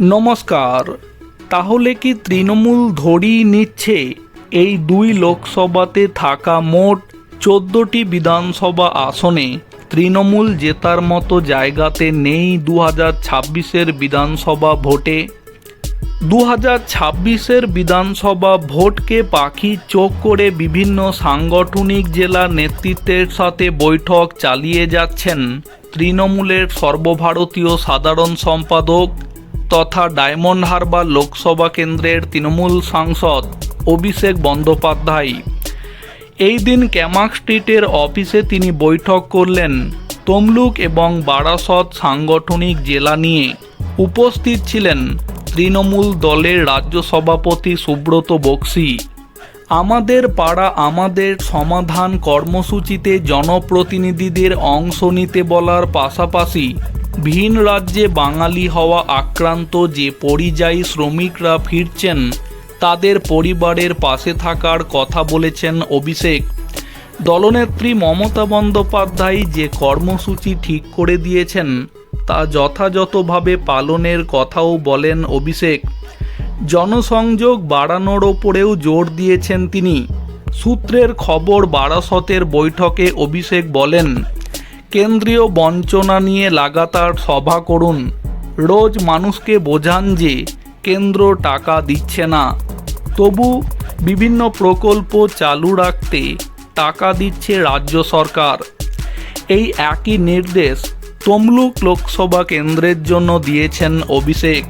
নমস্কার, তাহলে কি তৃণমূল ধরিয়ে নিচ্ছে এই দুই লোকসভাতে থাকা মোট চোদ্দোটি বিধানসভা আসনে? তৃণমূল জেতার মতো জায়গাতে নেই দু হাজার ছাব্বিশের বিধানসভা ভোটে। দু হাজার ছাব্বিশের বিধানসভা ভোটকে পাখি চোখ করে বিভিন্ন সাংগঠনিক জেলা নেতৃত্বের সাথে বৈঠক চালিয়ে যাচ্ছেন তৃণমূলের সর্বভারতীয় সাধারণ সম্পাদক তথা ডায়মন্ড হারবার লোকসভা কেন্দ্রের তৃণমূল সাংসদ অভিষেক বন্দ্যোপাধ্যায়। এই দিন ক্যামাক স্ট্রিটের অফিসে তিনি বৈঠক করলেন তমলুক এবং বারাসত সাংগঠনিক জেলা নিয়ে। উপস্থিত ছিলেন তৃণমূল দলের রাজ্য সভাপতি সুব্রত বক্সি। আমাদের পাড়া আমাদের সমাধান কর্মসূচিতে জনপ্রতিনিধিদের অংশ নিতে বলার পাশাপাশি ভিন রাজ্যে বাঙালি হওয়া আক্রান্ত যে পরিযায়ী শ্রমিকরা ফিরছেন, তাদের পরিবারের পাশে থাকার কথা বলেছেন অভিষেক। দলনেত্রী মমতা বন্দ্যোপাধ্যায় যে কর্মসূচি ঠিক করে দিয়েছেন, তা যথাযথভাবে পালনের কথাও বলেন অভিষেক। জনসংযোগ বাড়ানোর ওপরেও জোর দিয়েছেন তিনি। সূত্রের খবর বারাসতের বৈঠকে অভিষেক বলেন কেন্দ্রীয় বঞ্চনা নিয়ে লাগাতার সভা করুন। রোজ মানুষকে বোঝান যে কেন্দ্র টাকা দিচ্ছে না। তবু বিভিন্ন প্রকল্প চালু রাখতে টাকা দিচ্ছে রাজ্য সরকার। এই একই নির্দেশ তমলুক লোকসভা কেন্দ্রের জন্য দিয়েছেন অভিষেক।